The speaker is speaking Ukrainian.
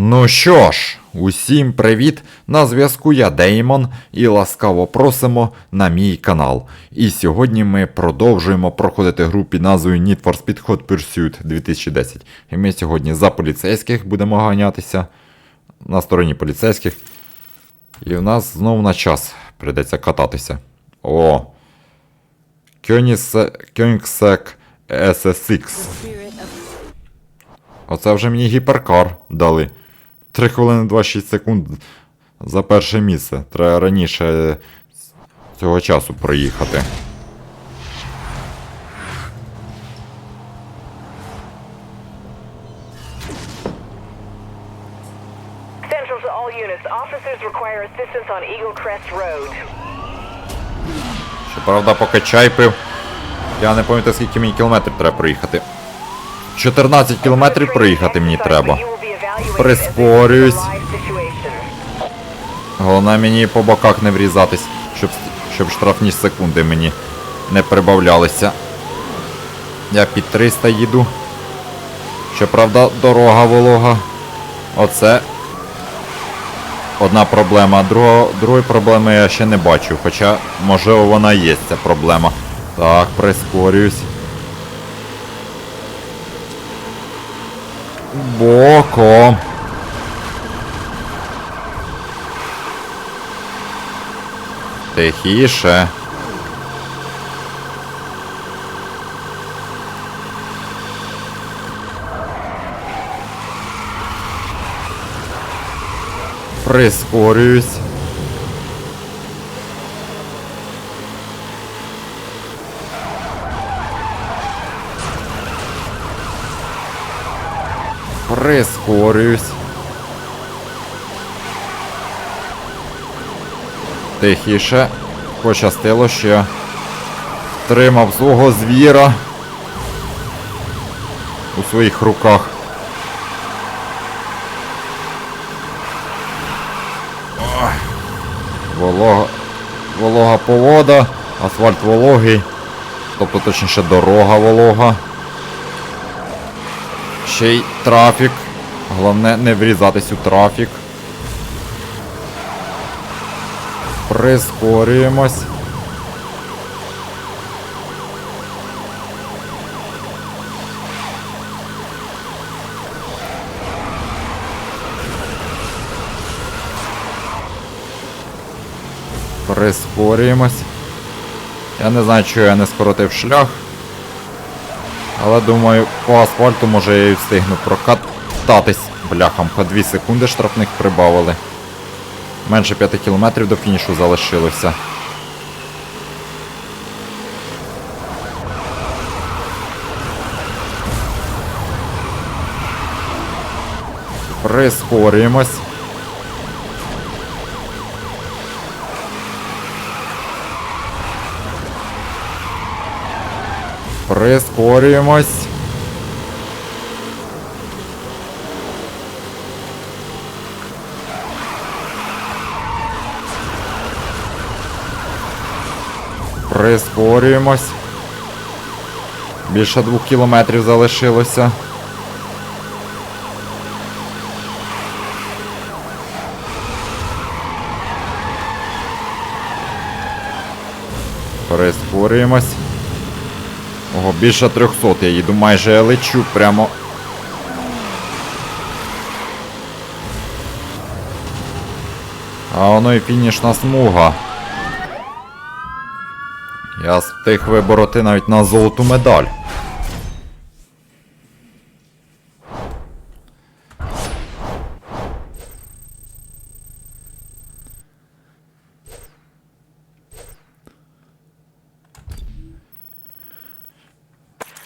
Ну що ж, усім привіт! На зв'язку я Деймон і ласкаво просимо на мій канал. І сьогодні ми продовжуємо проходити гру під назвою Need for Speed Hot Pursuit 2010. І ми сьогодні за поліцейських будемо ганятися на стороні поліцейських. І в нас знову на час прийдеться кататися. О! Кьонігсек SSX. Оце вже мені гіперкар дали. 3 хвилини 26 секунд за перше місце. Треба раніше цього часу проїхати. Central to all units. Officers require assistance on Eagle Crest Road. Щоправда, поки чай пив, я не пам'ятаю, скільки мені кілометрів треба проїхати. 14 кілометрів проїхати мені треба. Прискорююсь. Головне мені по боках не врізатись, щоб, щоб штрафні секунди мені не прибавлялися. Я під 300 їду. Щоправда, дорога волога. Оце одна проблема. Друга, другої проблеми я ще не бачу. Хоча, можливо, вона є ця проблема. Так, прискорююсь. Боком. Тихіше. Прискорююсь. Прискорююсь. Тихіше. Пощастило, що тримав свого звіра у своїх руках. Волога, волога повода, асфальт вологий, тобто точніше дорога волога. Ще й трафік. Головне не врізатись у трафік. Прискорюємось. Прискорюємось. Я не знаю, чого я не скоротив шлях. Але думаю, по асфальту може я і встигну прокататись. Бляхам, по 2 секунди штрафних прибавили. Менше 5 кілометрів до фінішу залишилося. Прискорюємось. Прискорюємось. Прискорюємось. Більше двох кілометрів залишилося. Прискорюємось. Ого, більше 300 я їду, майже я лечу прямо. А воно і фінішна смуга. Я встиг вибороти навіть на золоту медаль.